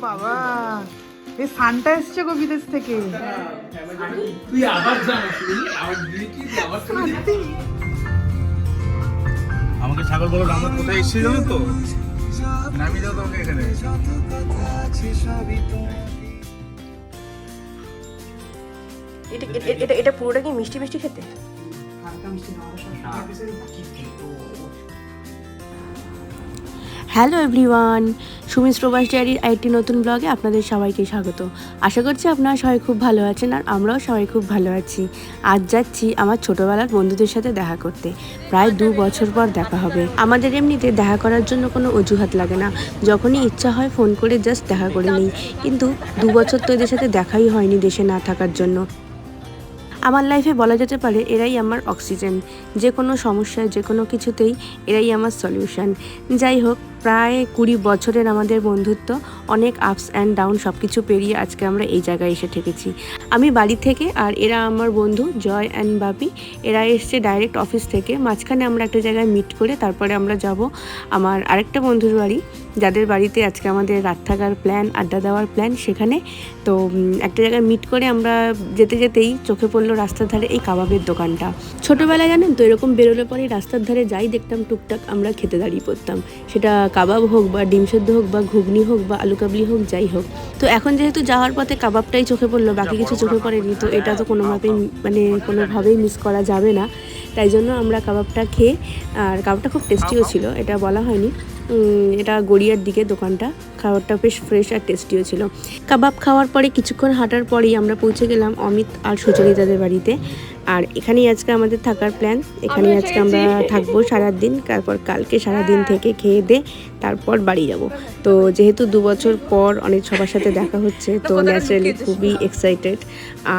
বাবা। এই সানটা এসছে গো বিদেশ থেকে। তুই আবার? আমাকে ছাগল বলো আমরা কোথায় এসেছি জানো তো? নামিয়ে দাও তোমাকে এখানে। এটা এটা- পুরোটা কি মিষ্টি মিষ্টি খেতে? হালকা মিষ্টি না, হ্যালো এভরিওয়ান সুমিস প্রবাস ডায়েরির আরেকটি নতুন ব্লগে আপনাদের সবাইকে স্বাগত। আশা করছি আপনারা সবাই খুব ভালো আছেন আর আমরাও সবাই খুব ভালো আছি। আজ যাচ্ছি আমার ছোটোবেলার বন্ধুদের সাথে দেখা করতে। প্রায় দু বছর পর দেখা হবে। আমাদের এমনিতে দেখা করার জন্য কোনো অজুহাত লাগে না। যখনই ইচ্ছা হয় ফোন করে জাস্ট দেখা করে নিই। কিন্তু দু বছর তো এদের সাথে দেখাই হয়নি দেশে না থাকার জন্য। আমার লাইফে বলা যেতে পারে এরাই আমার অক্সিজেন যে কোনো সমস্যায় যে কোনো কিছুতেই এরাই আমার সলিউশন যাই হোক প্রায় কুড়ি বছরের আমাদের বন্ধুত্ব, অনেক আপস অ্যান্ড ডাউন সব কিছু পেরিয়ে আজকে আমরা এই জায়গায় এসে ঠেকেছি আমি বাড়ি থেকে আর এরা আমার বন্ধু, জয় অ্যান্ড বাপি, এরা এসছে ডাইরেক্ট অফিস থেকে। মাঝখানে আমরা একটা জায়গায় মিট করে তারপরে আমরা যাব আমার আরেকটা বন্ধুর বাড়ি, যাদের বাড়িতে আজকে আমাদের রাত থাকার প্ল্যান আড্ডা দেওয়ার প্ল্যান সেখানে। তো একটা জায়গায় মিট করে আমরা যেতে যেতেই চোখে পড়ল রাস্তার ধারে এই কাবাবের দোকানটা। ছোটোবেলায় জানেন তো এরকম বেরোলে পরে রাস্তার ধারে যাই দেখতাম টুকটাক আমরা খেতে দাঁড়িয়ে পড়তাম। সেটা কাবাব হোক বা ডিম সেদ্ধ হোক বা ঘুগনি হোক বা আলু কাবলি হোক যাই হোক। তো এখন যেহেতু যাওয়ার পথে কাবাবটাই চোখে পড়ল বাকি কিছু চোখে পড়েনি তো এটা তো কোনোভাবেই মানে কোনোভাবেই মিস করা যাবে না। তাই জন্য আমরা কাবাবটা খেয়ে আর কাবাবটা খুব টেস্টিও ছিল এটা বলা হয়নি। এটা গড়িয়ার দিকে দোকানটা। খাবারটা বেশ ফ্রেশ আর টেস্টিও ছিল। কাবাব খাওয়ার পরে কিছুক্ষণ হাঁটার পরেই আমরা পৌঁছে গেলাম অমিত আর সুচরিতাদের বাড়িতে। আর এখানেই আজকে আমাদের থাকার প্ল্যান এখানেই আজকে আমরা থাকব সারাদিন। তারপর কালকে সারাদিন থেকে খেয়ে দে তারপর বাড়ি যাব। তো যেহেতু দু বছর পর অনেক সবার সাথে দেখা হচ্ছে তো ন্যাচারালি খুবই এক্সাইটেড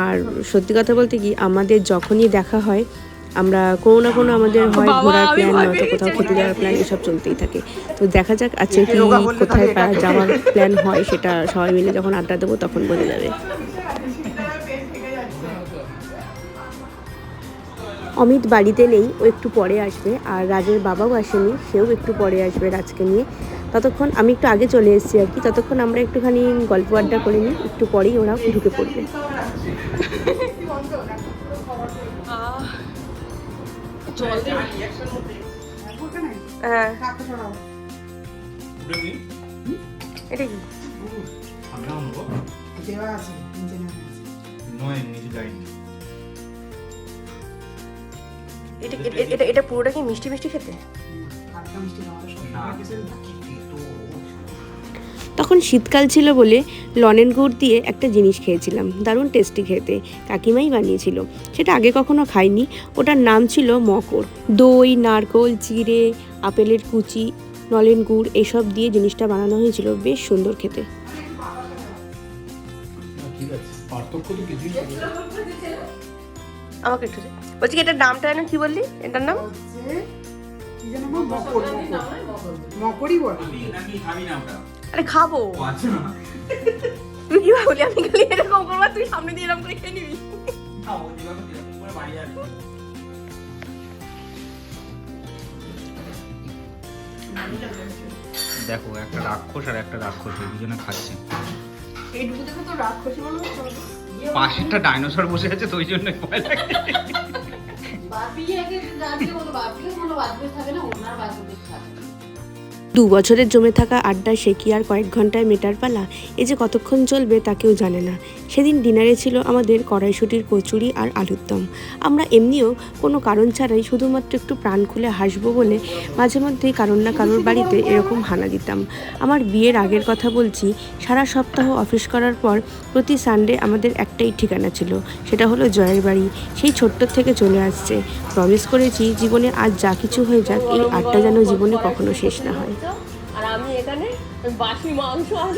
আর সত্যি কথা বলতে কি আমাদের যখনই দেখা হয় আমরা কোনো না কোনো আমাদের হয় ঘোরার প্ল্যান নয়তো কোথাও খেতে যাওয়ার প্ল্যান এসব চলতেই থাকে। তো দেখা যাক আজকে কি কোথায় যাওয়ার প্ল্যান হয় সেটা সবাই মিলে যখন আড্ডা দেবো তখন বোঝা যাবে। অমিত বাড়িতে নেই ও একটু পরে আসবে আর রাজের বাবাও আসেনি সেও একটু পরে আসবে রাজকে নিয়ে। ততক্ষণ আমি একটু আগে চলে এসেছি আর কি ততক্ষণ আমরা একটুখানি গল্প আড্ডা করে নিই একটু পরেই ওরা ঢুকে পড়বে? হ্যাঁ এটা কি এটা এটা- এটা এটা পুরোটা কি মিষ্টি মিষ্টি খেতে? মিষ্টি। তখন শীতকাল ছিল বলে লনেন গুড় দিয়ে একটা জিনিস খেয়েছিলাম দারুণ টেস্টি খেতে কাকিমাই বানিয়েছিল। সেটা আগে কখনো খাইনি ওটার নাম ছিল মকর। দই নারকোল চিড়ে আপেলের কুচি নলেন গুড় এসব দিয়ে জিনিসটা বানানো হয়েছিল বেশ সুন্দর খেতে। আমাকে একটু বলছি এটার নামটা যেন কি বললি? এটার নাম। মকরই বলে। না আরে খাব। তুই কি ভাবলি আমি খালি এরকম করব তুই সামনে দিয়ে এরকম করে খেয়ে নিবি? না দেখো একটা রাক্ষস আর একটা রাক্ষস এই দুজনে খাচ্ছে। এইটুকু দেখো তো রাক্ষসী মনে হচ্ছে পাশে একটা ডাইনোসর বসে আছে তো ওই জন্য ভয় লাগে। দু বছরের জমে থাকা আড্ডা সে কি আর কয়েক ঘন্টায় মেটার পালা? এ যে কতক্ষণ চলবে তা কেউ জানে না। সেদিন ডিনারে ছিল আমাদের কড়াইশুটির কচুরি আর আলুর দম। আমরা এমনিও কোনো কারণ ছাড়াই শুধুমাত্র একটু প্রাণ খুলে হাসবো বলে মাঝে মধ্যেই কারোর না কারোর বাড়িতে এরকম হানা দিতাম। আমার বিয়ের আগের কথা বলছি, সারা সপ্তাহ অফিস করার পর প্রতি সানডে আমাদের একটাই ঠিকানা ছিল, সেটা হলো জয়ের বাড়ি। সেই ছোট্ট থেকে চলে আসছে। প্রমিস করেছি জীবনে আজ যা কিছু হয়ে যাক, এই আড্ডা যেন জীবনে কখনো শেষ না হয়। আর আমি এখানে বাসি মাংস আর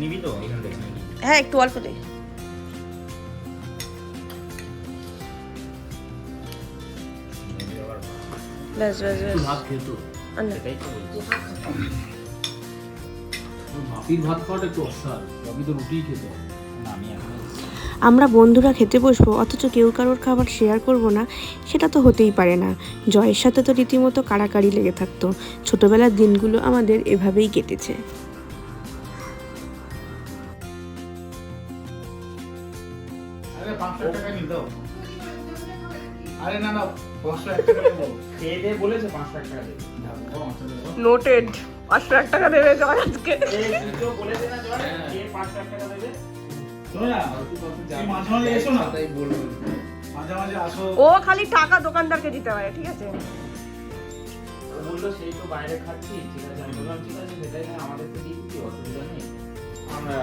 নিবি তো এখান থেকে হ্যাঁ একটু অল্প দে। ব্যাস ব্যাস ব্যাস। ভাত খেত সেটাই তো বলছি। ভাপির ভাত খাওয়াটা একটু অসার বাপি তো রুটিই খেত আমি এখন আমরা বন্ধুরা খেতে বসবো অথচ কেউ কারোর খাবার শেয়ার করব না সেটা তো হতেই পারে না। জয়ের সাথে তো রীতিমতো কাড়াকাড়ি লেগে থাকতো। ছোটবেলার দিনগুলো আমাদের এভাবেই কেটেছে। আরে পাঁচশো টাকা নি দাও। আরে না না পাঁচশো এক টাকা দেবো। খেয়ে দিয়ে বলেছে পাঁচশো এক টাকা দেবে। নোটেড পাঁচশো এক টাকা দেবে জয় আজকে। আসো। ও খালি টাকা দোকানদারকে দিতে পারে ঠিক আছে? বলল সেই তো বাইরে খাচ্ছি ঠিক আছে। আমি বললাম ঠিক আছে সেটাই আমাদের তো দিয়ে অসুবিধা নেই। আমরা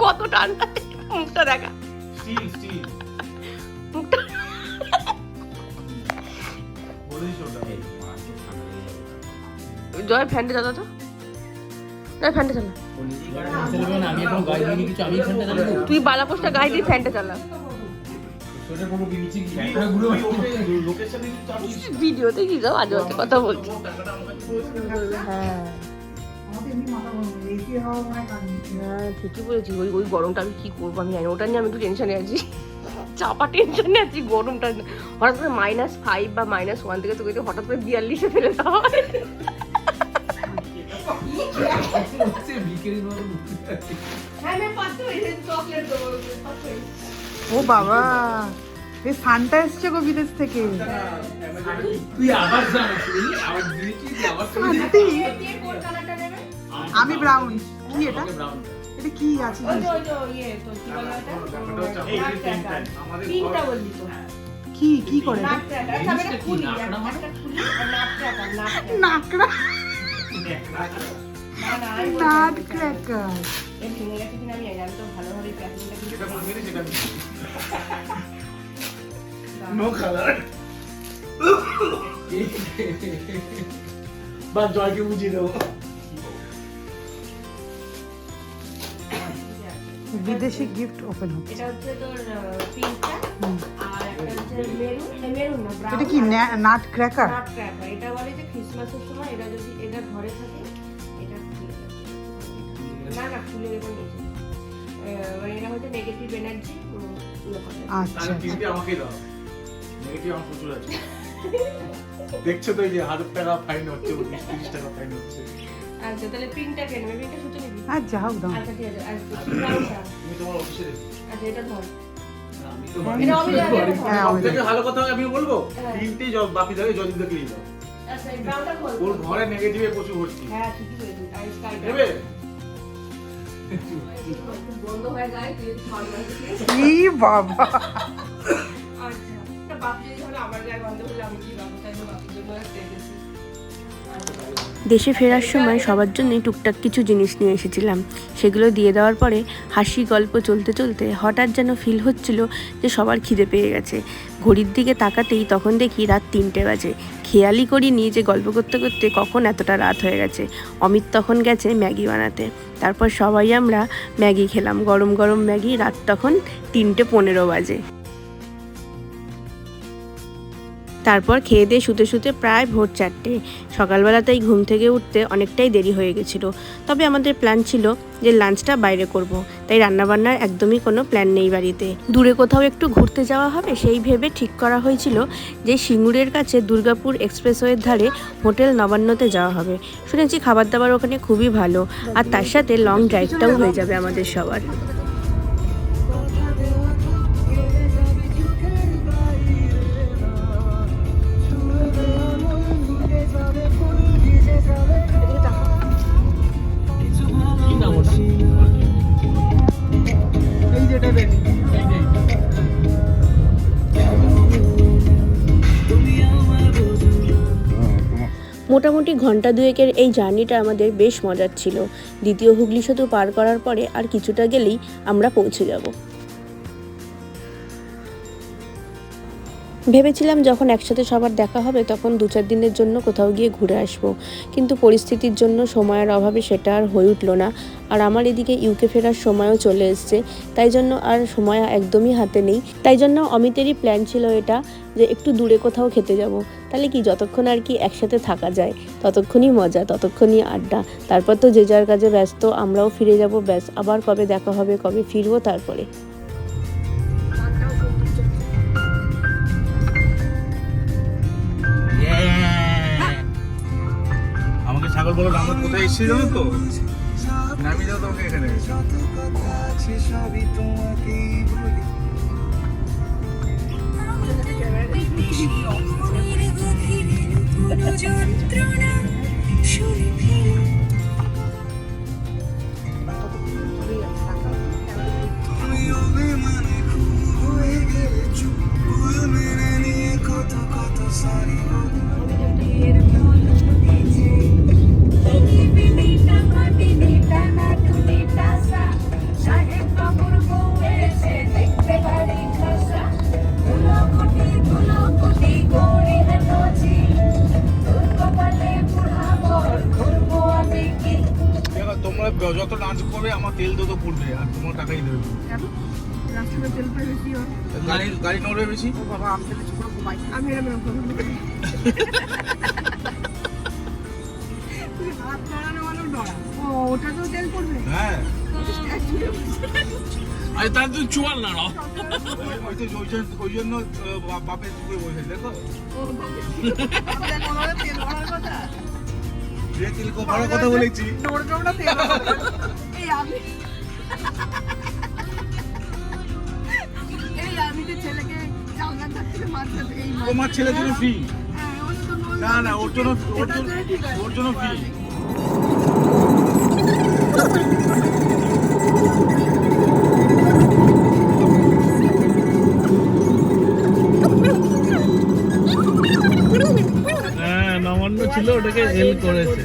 কত ঠান্ডা মুখটা দেখা। মুখটা। জয় ফ্যানটা চালা তো। জয় ফ্যানটা চালা। তুই বালাপোস্টটা গায়ে দিয়ে ফ্যানটা চালা। ভিডিওতে কি সব আজে কথা বলছি। হ্যাঁ। হয়ে ঠিকই বলেছি ওই ওই গরমটা আমি কি করব? আমি জানি না। ওটা নিয়ে আমি একটু টেনশনে আছি। চাপা টেনশনে আছি গরমটা। হঠাৎ করে মাইনাস ফাইভ বা মাইনাস ওয়ান থেকে তোকে হঠাৎ করে বিয়াল্লিশে ফেলে দেওয়া হয়। ও বাবা। এই সানটা এসছে গো বিদেশ থেকে। তুই আবার জানিস আবার আমি ব্রাউন কি এটা। এটা কি আছে? ঘর- কি কি করে কি? নাকড়া নাট ক্র্যাকার না. বা জয়কে বুঝিয়ে দেবো। বিদেশি গিফট ওপেন হচ্ছে। এটা হচ্ছে তোর পিঙ্কটা আর একটা হচ্ছে মেরুন। মেরুন না এটা কি নাট ক্র্যাকার নাট ক্র্যাকার এটা বলে যে ক্রিসমাসের সময় এটা যদি এটা ঘরে থাকে এটা না না খুলে দেবো নিচে মানে এটা হচ্ছে নেগেটিভ এনার্জি আচ্ছা। তিনটে আমাকেই দাও। নেগেটিভ আমার প্রচুর আছে। দেখছ তো এই যে হাজার টাকা ফাইন হচ্ছে তিরিশ টাকা ফাইন হচ্ছে। আচ্ছা তাহলে প্রিন্টটা কেন প্রিন্টটা সুতো নিবি? আর যাও দাও। আচ্ছা ঠিক আছে আর তুমি তোমার অফিসে দেখো আচ্ছা এটা ধর। বাড়ি- হ্যাঁ ভালো কথা আমি বলব? হ্যাঁ। তিনটেই জব বাকি থাকে যদি দেখে নিয়ে যাও আচ্ছা ওর ঘরে নেগেটিভে প্রচুর ভর্তি। হ্যাঁ ঠিকই বলেছিস আর নেবে বন্ধ হয়ে যায় তুই নর্মাল কি বাবা। আচ্ছা বাপ যদি তাহলে আমার গায়ে গন্ধ হলে আমি কি বাবু? তাই জন্য রেখেছি দেশে ফেরার সময় সবার জন্যই টুকটাক কিছু জিনিস নিয়ে এসেছিলাম। সেগুলো দিয়ে দেওয়ার পরে হাসি গল্প চলতে চলতে হঠাৎ যেন ফিল হচ্ছিল যে সবার খিদে পেয়ে গেছে। ঘড়ির দিকে তাকাতেই তখন দেখি রাত তিনটে বাজে। খেয়ালই করিনি যে গল্প করতে করতে কখন এতটা রাত হয়ে গেছে। অমিত তখন গেছে ম্যাগি বানাতে। তারপর সবাই আমরা ম্যাগি খেলাম। গরম গরম ম্যাগি রাত তখন তিনটে পনেরো বাজে। তারপর খেয়ে দিয়ে শুতে শুতে প্রায় ভোর চারটে। সকালবেলাতেই ঘুম থেকে উঠতে অনেকটাই দেরি হয়ে গেছিল। তবে আমাদের প্ল্যান ছিল যে লাঞ্চটা বাইরে করব। তাই রান্নাবান্নার একদমই কোনো প্ল্যান নেই বাড়িতে। দূরে কোথাও একটু ঘুরতে যাওয়া হবে, সেই ভেবে ঠিক করা হয়েছিল যে সিঙ্গুরের কাছে দুর্গাপুর এক্সপ্রেসওয়ের ধারে হোটেল নবান্নতে যাওয়া হবে। শুনেছি খাবার দাবার ওখানে খুবই ভালো। আর তার সাথে লং ড্রাইভটাও হয়ে যাবে আমাদের সবার। মোটামুটি ঘণ্টা দুয়েকের এই জার্নিটা আমাদের বেশ মজার ছিল। দ্বিতীয় হুগলি সেতু পার করার পরে আর কিছুটা গেলেই আমরা পৌঁছে যাব। ভেবেছিলাম যখন একসাথে সবার দেখা হবে তখন দু চার দিনের জন্য কোথাও গিয়ে ঘুরে আসব। কিন্তু পরিস্থিতির জন্য সময়ের অভাবে সেটা আর হয়ে উঠল না। আর আমার এদিকে ইউকে ফেরার সময়ও চলে এসছে। তাই জন্য আর সময় একদমই হাতে নেই। তাই জন্য অমিতেরই প্ল্যান ছিল এটা, যে একটু দূরে কোথাও খেতে যাব। তাহলে কি যতক্ষণ আর কি একসাথে থাকা যায়, ততক্ষণই মজা, ততক্ষণই আড্ডা। তারপর তো যে যার কাজে ব্যস্ত, আমরাও ফিরে যাব। ব্যাস, আবার কবে দেখা হবে, কবে ফিরবো তারপরে। বলো আমরা কোথায় এসেছি জানো তো? নামিয়ে দাও তোমাকে এখানে। দেখো যত নাচ করবে আমার তেল তত পড়বে আর তোমার টাকাই দেবে। রাস্তাটা তেল বেশি গাড়ি গাড়ি নড়বে বেশি? ও বাবা আমি তাহলে চুপ ঘুমাই। আমি এরম এরম হাত নড়ানো মানে নড়া। ও ওটাতেও তেল পড়বে? হ্যাঁ। আরে তার তুই চুয়াল না ওই তো ওই জন্য বাপের চুপে বসে দেখো। বড় কথা বলেছি তোমার ছেলের জন্য ফ্রি হ্যাঁ। না না ওর জন্য ওর জন্য। ওর জন্য ফ্রি ছিল ওটাকে এল করেছে।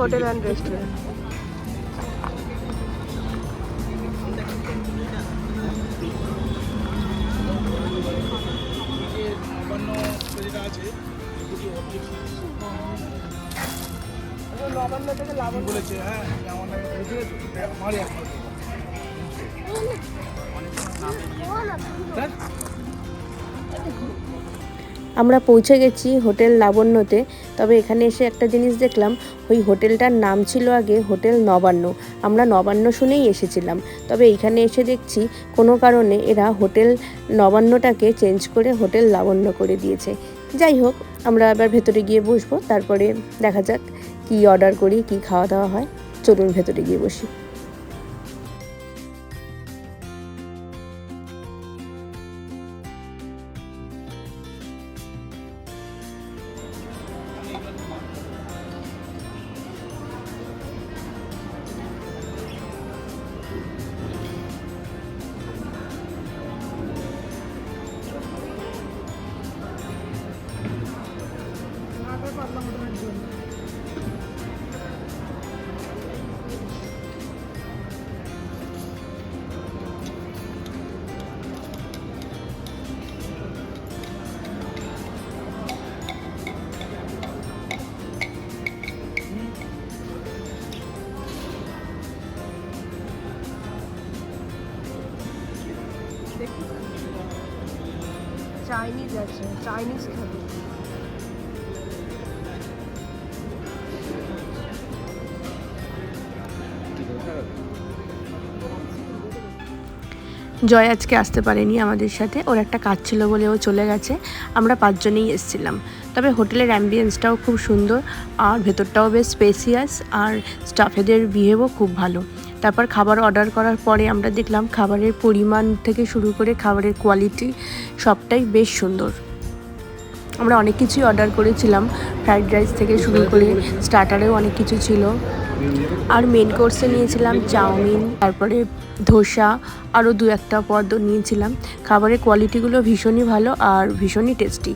হোটেল অ্যান্ড রেস্টুরেন্ট নবান্ন থেকে লাবণ্য। বলেছে? হ্যাঁ আমার নামে বলেছে আমারই একমাত্র আমরা পৌঁছে গেছি হোটেল লাবণ্যতে তবে এখানে এসে একটা জিনিস দেখলাম ওই হোটেলটার নাম ছিল আগে হোটেল নবান্ন। আমরা নবান্ন শুনেই এসেছিলাম তবে এইখানে এসে দেখছি কোনো কারণে এরা হোটেল নবান্নটাকে চেঞ্জ করে হোটেল লাবণ্য করে দিয়েছে। যাই হোক আমরা আবার ভেতরে গিয়ে বসবো তারপরে দেখা যাক। কি অর্ডার করি কি খাওয়া দাওয়া হয় চলুন ভেতরে গিয়ে বসি। চাইনিজ আছে চাইনিজ খাবে জয় আজকে আসতে পারেনি আমাদের সাথে। ওর একটা কাজ ছিল বলে ও চলে গেছে। আমরা পাঁচজনেই এসেছিলাম। তবে হোটেলের অ্যাম্বিয়েন্সটাও খুব সুন্দর আর ভেতরটাও বেশ স্পেসিয়াস আর স্টাফেদের বিহেভও খুব ভালো। তারপর খাবার অর্ডার করার পরে আমরা দেখলাম খাবারের পরিমাণ থেকে শুরু করে খাবারের কোয়ালিটি সবটাই বেশ সুন্দর। আমরা অনেক কিছুই অর্ডার করেছিলাম ফ্রাইড রাইস থেকে শুরু করে স্টার্টারেও অনেক কিছু ছিল। আর মেন কোর্সে নিয়েছিলাম চাউমিন তারপরে ধোসা আরও দু একটা পদ নিয়েছিলাম। খাবারের কোয়ালিটিগুলো ভীষণই ভালো আর ভীষণই টেস্টি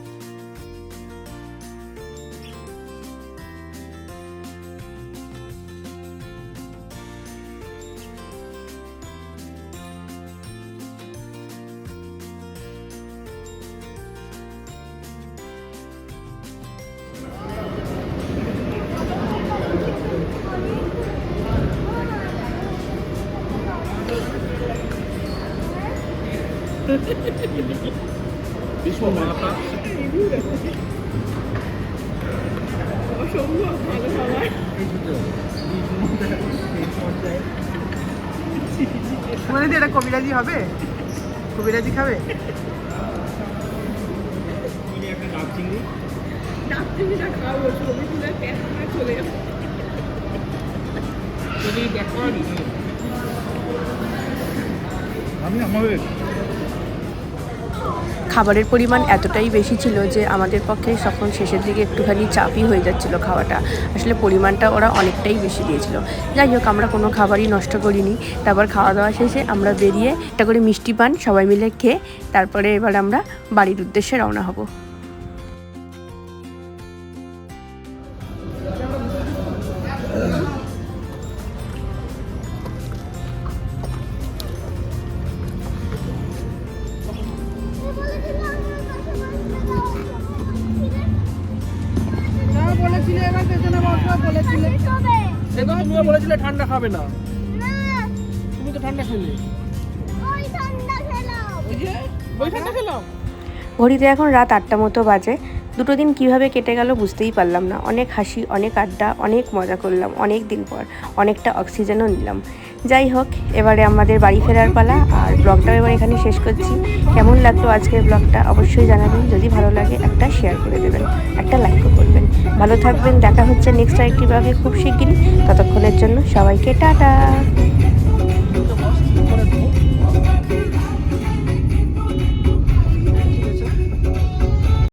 মানে এটা কবিরাজি হবে কবিরাজি খাবে ডাব চিংড়ি ডাক্তারিটা খাওয়াবো ছবি তুলে ক্যামেরা চলে যাবে আমি আমাদের খাবারের পরিমাণ এতটাই বেশি ছিল যে আমাদের পক্ষে তখন শেষের দিকে একটুখানি চাপই হয়ে যাচ্ছিল খাওয়াটা। আসলে পরিমাণটা ওরা অনেকটাই বেশি দিয়েছিল। যাই হোক, আমরা কোনো খাবারই নষ্ট করিনি। তারপর খাওয়া দাওয়া শেষে আমরা বেরিয়ে একটা করে মিষ্টি পান সবাই মিলে খেয়ে তারপরে এবার আমরা বাড়ির উদ্দেশ্যে রওনা হব। খাবে না। তুমি তো ঠান্ডা খেলে। ঘড়িতে এখন রাত আটটা মতো বাজে। দুটো দিন কীভাবে কেটে গেল বুঝতেই পারলাম না। অনেক হাসি, অনেক আড্ডা, অনেক মজা করলাম। অনেক দিন পর অনেকটা অক্সিজেনও নিলাম। যাই হোক, এবারে আমাদের বাড়ি ফেরার পালা আর ব্লগটাও এবার এখানে শেষ করছি। কেমন লাগল আজকের ব্লগটা অবশ্যই জানাবেন। যদি ভালো লাগে একটা শেয়ার করে দেবেন, একটা লাইকও করবেন। ভালো থাকবেন, দেখা হচ্ছে নেক্সট আরেকটি ব্লগে খুব শিগগিরই। ততক্ষণের জন্য সবাইকে টাটা।